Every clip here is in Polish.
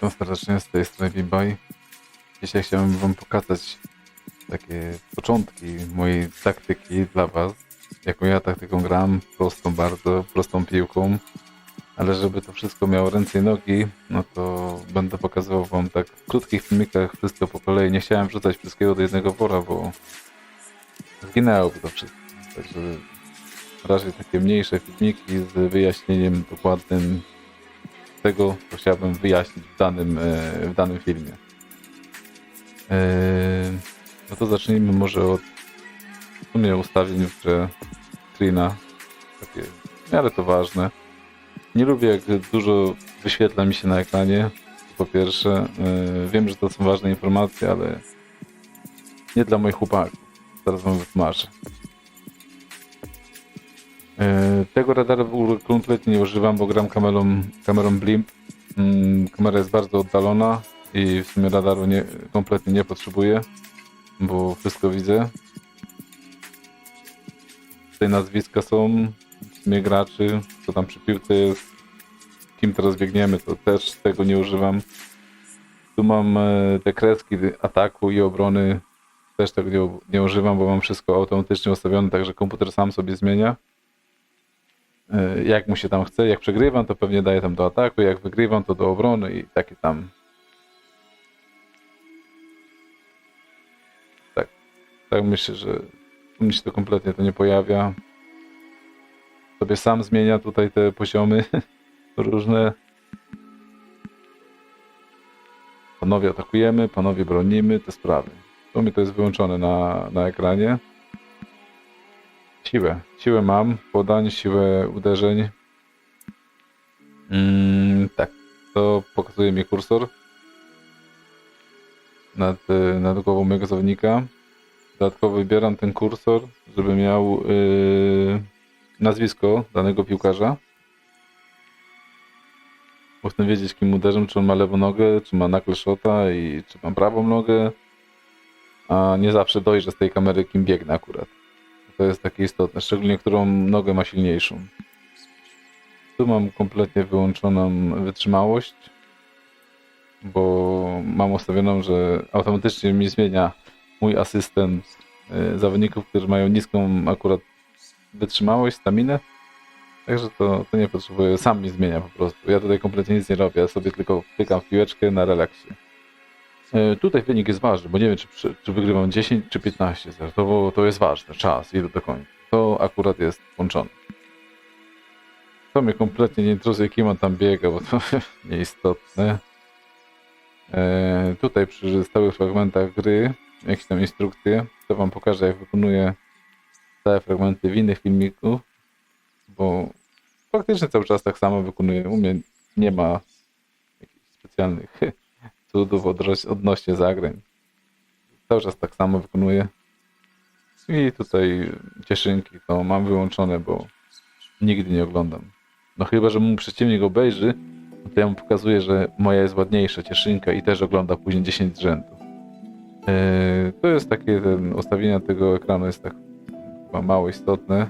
Witam serdecznie z tej strony B-Boy. Dzisiaj chciałem wam pokazać takie początki mojej taktyki dla was. Jaką ja taktyką gram, prostą bardzo, prostą piłką. Ale żeby to wszystko miało ręce i nogi, no to będę pokazywał wam tak w krótkich filmikach wszystko po kolei. Nie chciałem wrzucać wszystkiego do jednego wora, bo zginęłoby to wszystko. Także raczej takie mniejsze filmiki z wyjaśnieniem dokładnym tego, co chciałbym wyjaśnić w danym, e, w danym filmie. E, No to zacznijmy może od w sumie ustawień w grze screena. Takie w miarę to ważne. Nie lubię jak dużo wyświetla mi się na ekranie. Po pierwsze, e, wiem, że to są ważne informacje, ale nie dla moich chłopaków. Zaraz wam wytłumaczę. E, Tego radaru kompletnie nie używam, bo gram kamerą, kamerą Blimp. Mm, Kamera jest bardzo oddalona i w sumie radaru nie, kompletnie nie potrzebuję, bo wszystko widzę. Tutaj nazwiska są, w sumie graczy, co tam przy piłce jest, kim teraz biegniemy, to też tego nie używam. Tu mam e, te kreski ataku i obrony, też tego nie, nie używam, bo mam wszystko automatycznie ustawione, także komputer sam sobie zmienia jak mu się tam chce. Jak przegrywam, to pewnie daję tam do ataku, jak wygrywam, to do obrony i takie tam. Tak, tak myślę, że mnie się to kompletnie to nie pojawia. Sobie sam zmienia tutaj te poziomy różne. Panowie atakujemy, panowie bronimy, te sprawy. U mnie to jest wyłączone na, na ekranie. Siłę. Siłę mam, podań, siłę uderzeń. Mm, tak, to pokazuje mi kursor nad, y, nad głową mojego zawodnika. Dodatkowo wybieram ten kursor, żeby miał y, nazwisko danego piłkarza. Chcę wiedzieć, kim uderzam, czy on ma lewą nogę, czy ma knuckle shota i czy ma prawą nogę. A nie zawsze dojrzę z tej kamery, kim biegnę akurat. To jest takie istotne, szczególnie którą nogę ma silniejszą. Tu mam kompletnie wyłączoną wytrzymałość, bo mam ustawioną, że automatycznie mi zmienia mój asystent y, zawodników, którzy mają niską akurat wytrzymałość, staminę. Także to, to nie potrzebuję, sam mi zmienia po prostu. Ja tutaj kompletnie nic nie robię, ja sobie tylko wtykam w piłeczkę na relaksie. E, Tutaj wynik jest ważny, bo nie wiem, czy, czy wygrywam 10 czy 15 zer. To, jest ważne, czas, idę do końca. To akurat jest włączone. To mnie kompletnie nie interesuje, kim on tam biega, bo to nieistotne. E, tutaj przy stałych fragmentach gry, jakieś tam instrukcje, to wam pokażę, jak wykonuję całe fragmenty w innych filmiku, bo faktycznie cały czas tak samo wykonuję. U mnie nie ma jakichś specjalnych cudów odnośnie zagrań. Cały czas tak samo wykonuję. I tutaj cieszynki to mam wyłączone, bo nigdy nie oglądam. No chyba, że mój przeciwnik obejrzy, to ja mu pokazuję, że moja jest ładniejsza cieszynka i też ogląda później 10 z rzędu. Eee, to jest takie, ten, ustawienia tego ekranu jest tak chyba mało istotne.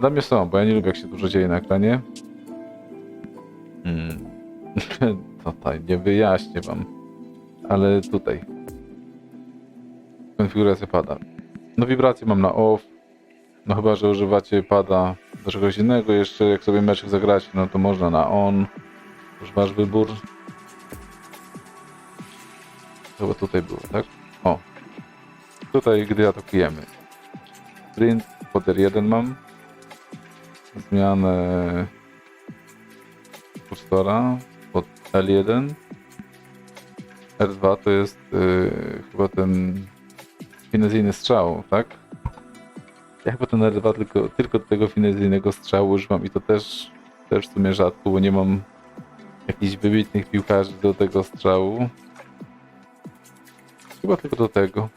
Dla mnie są, bo ja nie lubię jak się dużo dzieje na ekranie. Hmm. Tutaj nie wyjaśnię wam. Ale tutaj. Konfiguracja pada. No wibracje mam na off. No chyba, że używacie pada do czegoś innego. Jeszcze jak sobie meczek zagrać, no to można na on. Już wasz wybór. Chyba tutaj było, tak? O. Tutaj, gdy atakujemy. Sprint, poder 1 mam. Zmianę kursora L1. R2 to jest yy, chyba ten finezyjny strzał, tak? Ja chyba ten R2 tylko, tylko tego finezyjnego strzału używam i to też, też w sumie rzadko, bo nie mam jakichś wybitnych piłkarzy do tego strzału. Chyba tylko do tego.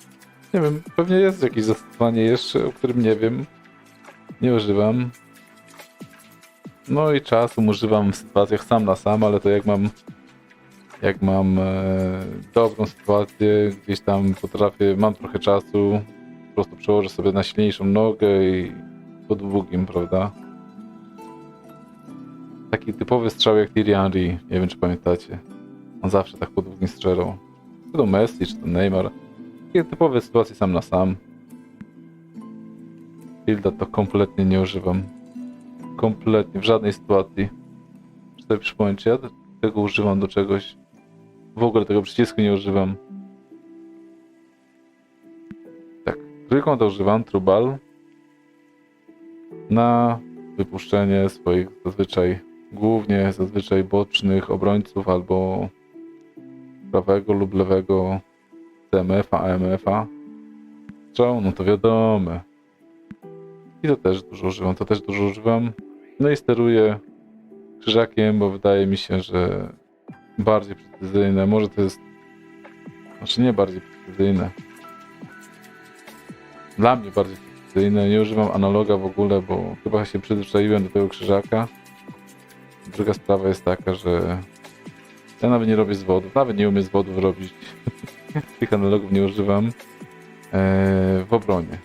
Nie wiem, pewnie jest jakieś zastosowanie jeszcze, o którym nie wiem. Nie używam. No i czasem używam w sytuacjach sam na sam, ale to jak mam jak mam e, dobrą sytuację, gdzieś tam potrafię, mam trochę czasu, po prostu przełożę sobie na silniejszą nogę i pod długim, prawda? Taki typowy strzał jak Thierry nie wiem czy pamiętacie. On zawsze tak podwójnie strzelał. Czy to Messi, czy to Neymar. Takie typowe sytuacje sam na sam. Hilda to kompletnie nie używam. Kompletnie, w żadnej sytuacji. Czy sobie przypomnieć, ja tego używam do czegoś? W ogóle tego przycisku nie używam. Tak, trójką to używam, trubal. Na wypuszczenie swoich zazwyczaj, głównie zazwyczaj bocznych obrońców albo prawego lub lewego CMF-a, AMF-a. Strzał, no to wiadomo. I to też dużo używam, to też dużo używam. No i steruję krzyżakiem, bo wydaje mi się, że bardziej precyzyjne. Może to jest. Znaczy nie bardziej precyzyjne. Dla mnie bardziej precyzyjne. Nie używam analoga w ogóle, bo chyba się przyzwyczaiłem do tego krzyżaka. Druga sprawa jest taka, że ja nawet nie robię zwodów, nawet nie umiem zwodów robić. Tych analogów nie używam eee, w obronie.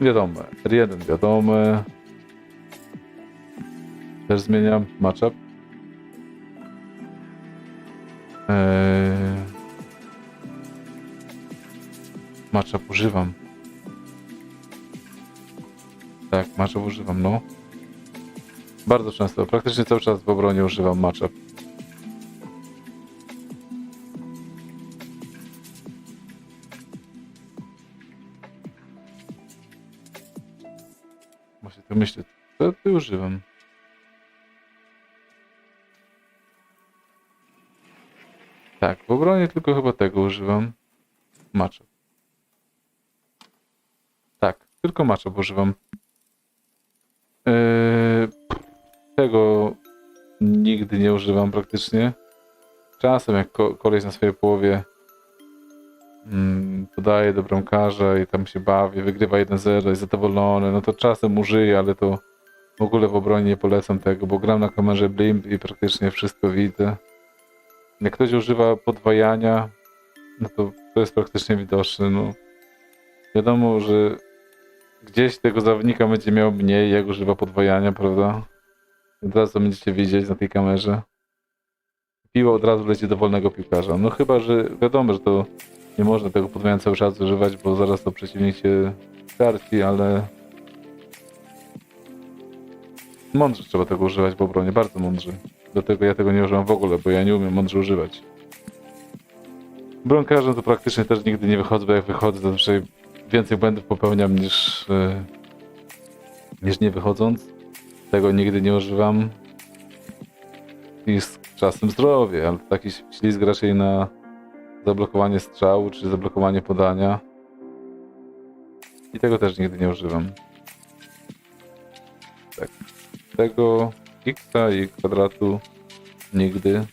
Wiadomo, R1 wiadomo. Też zmieniam matchup. Eee... Matchup używam. Tak, matchup używam, no. Bardzo często, praktycznie cały czas w obronie używam matchup. Właśnie tak myślę, co ty używam? Tak, w obronie tylko chyba tego używam. Matchup. Tak, tylko matchup używam. Eee, tego nigdy nie używam praktycznie. Czasem jak ko koleś na swojej połowie mm, podaje do bramkarza i tam się bawi, wygrywa 1-0, jest zadowolony, no to czasem użyję, ale to w ogóle w obronie nie polecam tego, bo gram na kamerze blimp i praktycznie wszystko widzę. Jak ktoś używa podwajania, no to to jest praktycznie widoczne. No. Wiadomo, że gdzieś tego zawodnika będzie miał mniej, jak używa podwajania, prawda? Od razu będziecie widzieć na tej kamerze. Piła od razu leci do wolnego piłkarza. No chyba, że wiadomo, że to nie można tego podwajania cały czas używać, bo zaraz to przeciwnik się karci, ale mądrze trzeba tego używać w obronie, bardzo mądrze. Dlatego ja tego nie używam w ogóle, bo ja nie umiem mądrze używać. Bronkarzem to praktycznie też nigdy nie wychodzę, bo jak wychodzę, to zazwyczaj więcej błędów popełniam niż, e, niż nie wychodząc. Tego nigdy nie używam. I z czasem zdrowie, ale taki ślizg raczej na zablokowanie strzału, czy zablokowanie podania. I tego też nigdy nie używam. Tak. Tego x i kwadratu nigdy.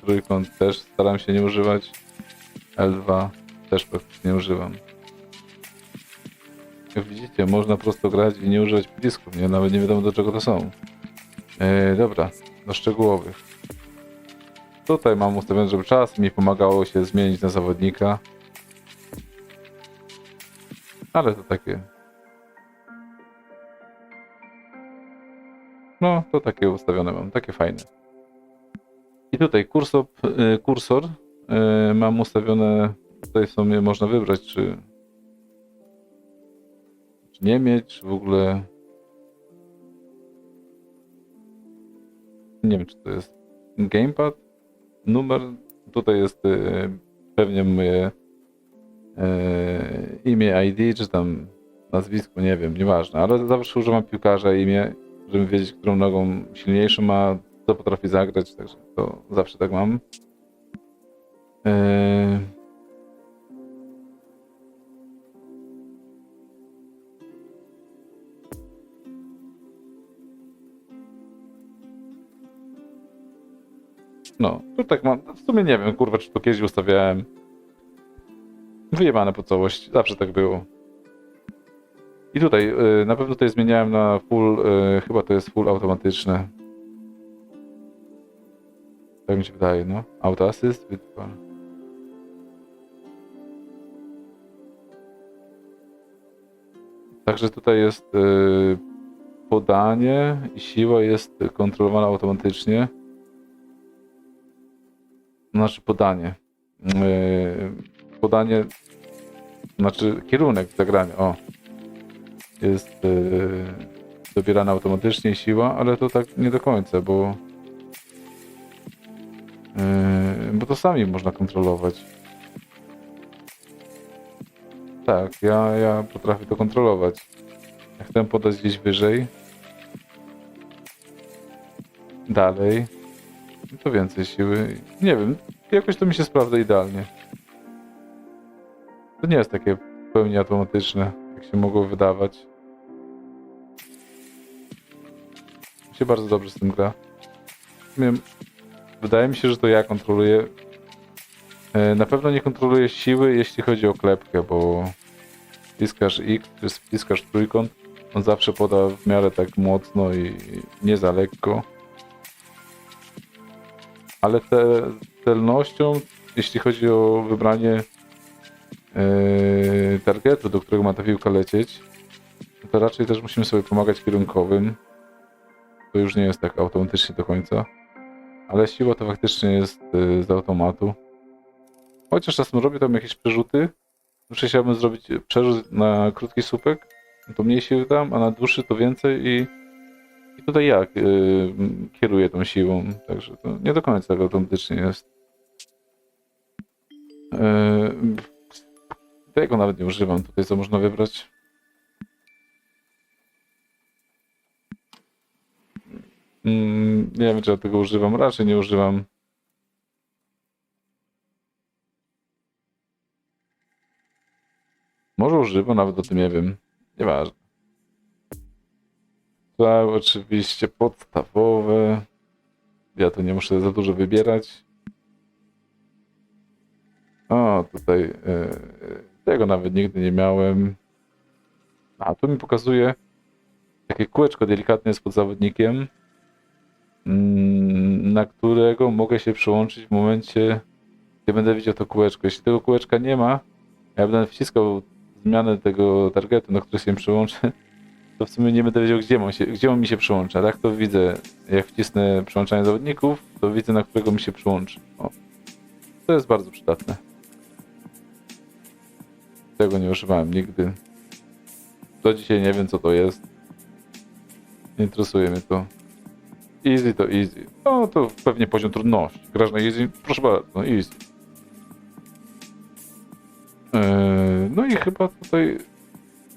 Trójkąt też staram się nie używać. L2 też praktycznie nie używam. Jak widzicie, można prosto grać i nie używać przycisków, nie? Nawet nie wiadomo do czego to są. E, dobra, do szczegółowych. Tutaj mam ustawione, żeby czas mi pomagało się zmienić na zawodnika. Ale to takie. No, to takie ustawione mam, takie fajne. I tutaj kursor, y, kursor y, mam ustawione, tutaj w sumie można wybrać, czy, czy nie mieć, czy w ogóle nie wiem, czy to jest gamepad, numer, tutaj jest y, pewnie moje imię ID, czy tam nazwisko, nie wiem, nieważne, ale zawsze używam piłkarza imię, żeby wiedzieć, którą nogą silniejszą ma, co potrafi zagrać, także to zawsze tak mam. Eee... No, tu tak mam. W sumie nie wiem, kurwa, czy to kiedyś ustawiałem. Wyjebane po całości, zawsze tak było. I tutaj, y, na pewno tutaj zmieniałem na full, y, chyba to jest full automatyczne. Tak mi się wydaje, no. Auto assist, wytwar. Także tutaj jest y, podanie i siła jest kontrolowana automatycznie. znaczy podanie. Podanie, znaczy kierunek zagrania, o. Jest yy, dobierana automatycznie siła, ale to tak nie do końca, bo yy, bo to sami można kontrolować. Tak, ja, ja potrafię to kontrolować. Jak chcę podać gdzieś wyżej, dalej, to więcej siły. Nie wiem, jakoś to mi się sprawdza idealnie. To nie jest takie w pełni automatyczne, jak się mogło wydawać. Się bardzo dobrze z tym gra. Wydaje mi się, że to ja kontroluję. E, Na pewno nie kontroluję siły, jeśli chodzi o klepkę, bo wciskasz X, czy trójkąt, on zawsze poda w miarę tak mocno i nie za lekko. Ale te celnością, jeśli chodzi o wybranie yy, targetu, do którego ma ta piłka lecieć, to raczej też musimy sobie pomagać kierunkowym. To już nie jest tak automatycznie do końca. Ale siła to faktycznie jest yy, z automatu. Chociaż czasem robię tam jakieś przerzuty. Muszę chciałbym zrobić przerzut na krótki słupek, to mniej siły dam, a na dłuższy to więcej i, i tutaj jak yy, kieruję tą siłą. Także to nie do końca tak automatycznie jest. Yy, tego nawet nie używam. Tutaj co można wybrać? Mm, nie wiem, czy ja tego używam. Raczej nie używam. Może używam, nawet o tym nie wiem. Nieważne. Tak, oczywiście podstawowe. Ja tu nie muszę za dużo wybierać. O, tutaj e, tego nawet nigdy nie miałem. A, tu mi pokazuje takie kółeczko delikatne jest pod zawodnikiem, na którego mogę się przyłączyć w momencie, gdy będę widział to kółeczko. Jeśli tego kółeczka nie ma, ja będę wciskał zmianę tego targetu, na który się przyłączę, to w sumie nie będę wiedział, gdzie, on się, gdzie on mi się przyłącza. Tak to widzę, jak wcisnę przyłączanie zawodników, to widzę, na którego mi się przyłączy. O. To jest bardzo przydatne. Tego nie używałem nigdy. Do dzisiaj nie wiem, co to jest. Nie interesuje mnie to. Easy to easy. No to pewnie poziom trudności. Grasz na easy? Proszę bardzo, easy. Eee, No i chyba tutaj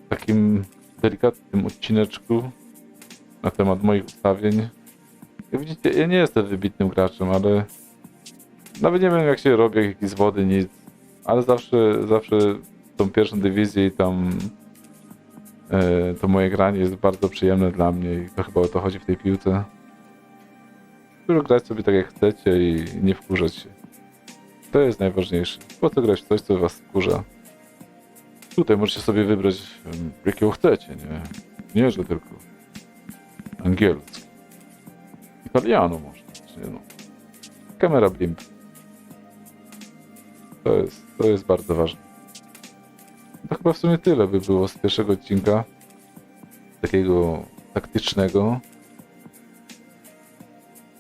w takim delikatnym odcineczku na temat moich ustawień. Jak widzicie, ja nie jestem wybitnym graczem, ale nawet nie wiem jak się robi, jakiś z wody, nic. Ale zawsze, zawsze tą pierwszą dywizję i tam e, to moje granie jest bardzo przyjemne dla mnie i to chyba o to chodzi w tej piłce. Dużo grać sobie tak jak chcecie i nie wkurzać się. To jest najważniejsze. Po co grać w coś, co was wkurza? Tutaj możecie sobie wybrać, jakiego chcecie, nie? Nie, że tylko angielski. Italiano można, nie no. Kamera blimp. To jest, to jest bardzo ważne. To chyba w sumie tyle by było z pierwszego odcinka. Takiego taktycznego.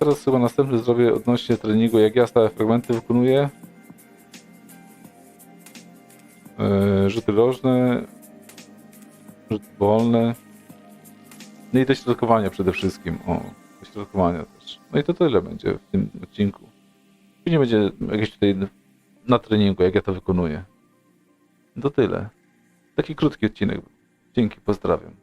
Teraz chyba następny zrobię odnośnie treningu, jak ja stałe fragmenty wykonuję. Yy, rzuty rożne, rzuty wolne. No i dośrodkowania przede wszystkim. O, dośrodkowania też. No i to tyle będzie w tym odcinku. Później będzie jakieś tutaj na treningu, jak ja to wykonuję. To tyle. Taki krótki odcinek. Dzięki, pozdrawiam.